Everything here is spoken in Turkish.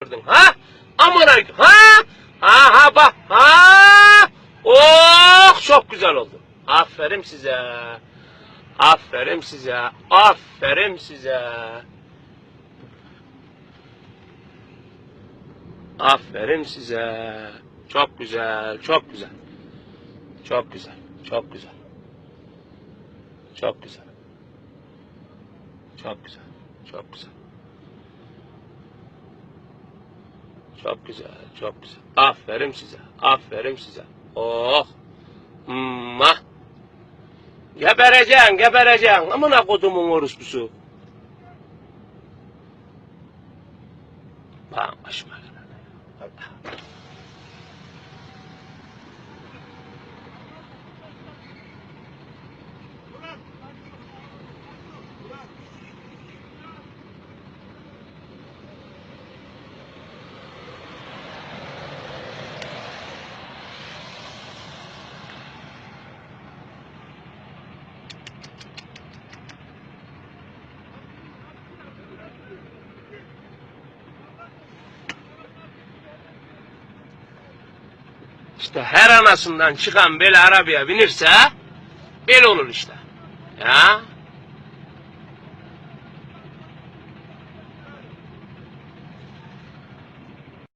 gördün ha? Amına ha? Aha bak ha? Oh çok güzel oldu. Aferin size. Aferin size. Aferin size. Aferin size. Çok güzel, çok güzel. Çok güzel, çok güzel. Çok güzel. Çok güzel, çok güzel. Çok güzel, çok güzel. Aferin size, aferin size. Oh, ma. Gebereceksin, gebereceksin. Amına kodumun orospusu. Bana başıma gelen. İşte her anasından çıkan böyle arabaya binirse bel olur işte. Ya